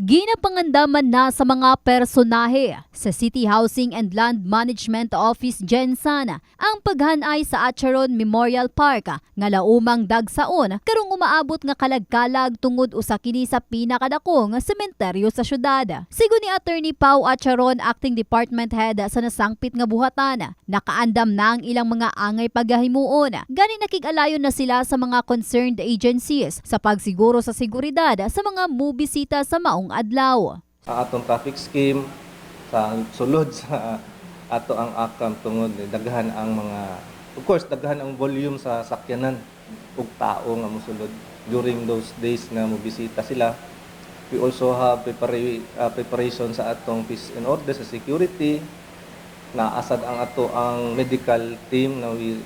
Ginapangandaman na sa mga personahe sa City Housing and Land Management Office Gensan ang paghanay sa Acheron Memorial Park nga laumang dagsaon karong umaabot nga kalagkalag tungod usa kini sa pinakadakong sementeryo sa syudad. Sigo ni Attorney Pau Acheron, Acting Department Head sa nasangpit nga buhatan, nakaandam na ang ilang mga angay paghahimuon. Gani nakig-alayon na sila sa mga concerned agencies sa pagsiguro sa seguridad sa mga mubisita sa maong adlaw. sa atong traffic scheme sa sulod sa ato ang akam tungod daghan ang mga of course daghan ang volume sa sakyanan ug tao nga mosulod during those days nga mobisita sila we also have prepara- uh, preparation sa atong peace and order sa security naasad ang ato ang medical team na we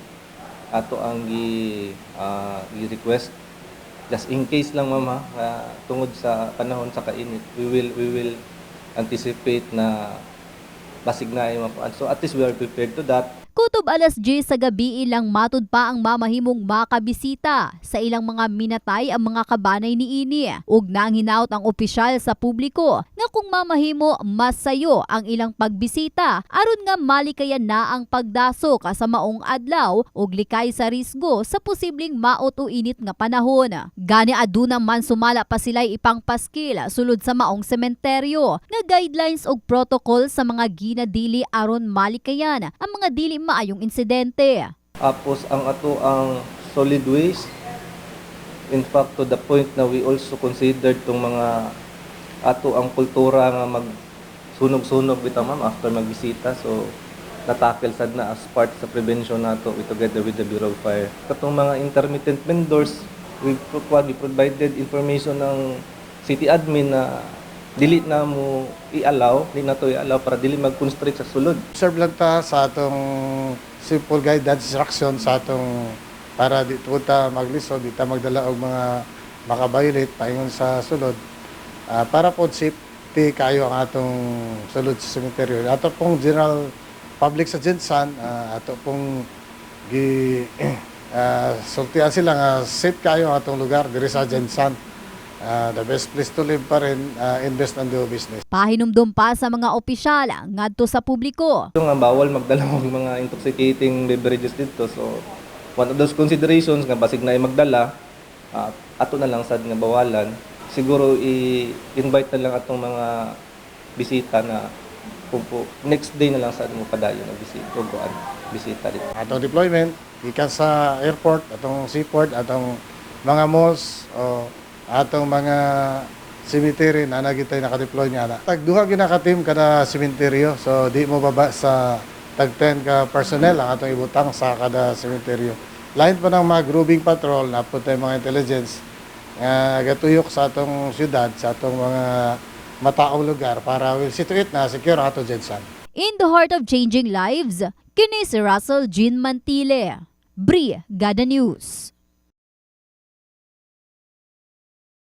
ato ang gi uh, request just in case lang mama ah, tungod sa panahon sa kainit we will we will anticipate na basig na ay mapuan so at least we are prepared to that Kutob alas 10 sa gabi ilang matud pa ang mamahimong makabisita sa ilang mga minatay ang mga kabanay ni Ini. Ug nang hinaut ang opisyal sa publiko nga kung mamahimo masayo ang ilang pagbisita aron nga malikayan na ang pagdasok sa maong adlaw ug likay sa risgo sa posibleng maot o init nga panahon. Gani aduna man sumala pa sila ipang paskil sulod sa maong sementeryo nga guidelines ug protocol sa mga ginadili aron malikayan ang mga dili maayong insidente. tapos ang ato ang solid waste in fact to the point na we also considered tong mga ato ang kultura nga mag sunog-sunog bitaw ma'am after magbisita so natakil sad na as part sa prevention nato we together with the Bureau of Fire. Katong mga intermittent vendors, we provided information ng city admin na dili na mo i-allow, di na to i-allow para dili mag-constrict sa sulod. Serve lang ta sa atong simple guidance instruction sa atong para di po ta maglisod, di ta magdala og mga makabiolate paingon sa sulod. Ah, para po safety kayo ang atong sulod sa cemetery. Ato pong general public sa Jensan, ah, ato pong gi ah, sultian sila nga safe kayo ang atong lugar diri sa Jensan. Ah, the best place to live pa rin, ah, invest and do business. Pahinumdum pa sa mga opisyal ngadto sa publiko. Ito nga bawal magdala ng mga intoxicating beverages dito. So one of those considerations nga basig na magdala, ah, ato na lang sad nga bawalan. Siguro i-invite na lang atong mga bisita na kung po, next day na lang sad mo padayon ang bisita o kuan, bisita dito. atong deployment gikan sa airport atong seaport atong mga malls o atong mga cemetery na nagitay naka-deploy nga na. Tag duha gyud ka team kada cemeteryo so di mo baba sa tag 10 ka personnel ang atong ibutang sa kada cemeteryo. Lain pa ng mga grouping patrol na po mga intelligence nga gatuyok sa atong syudad sa atong mga mataong lugar para will situate na secure atong Jensan. In the heart of changing lives, kini si Russell Jean Mantile. Bri, Gada News.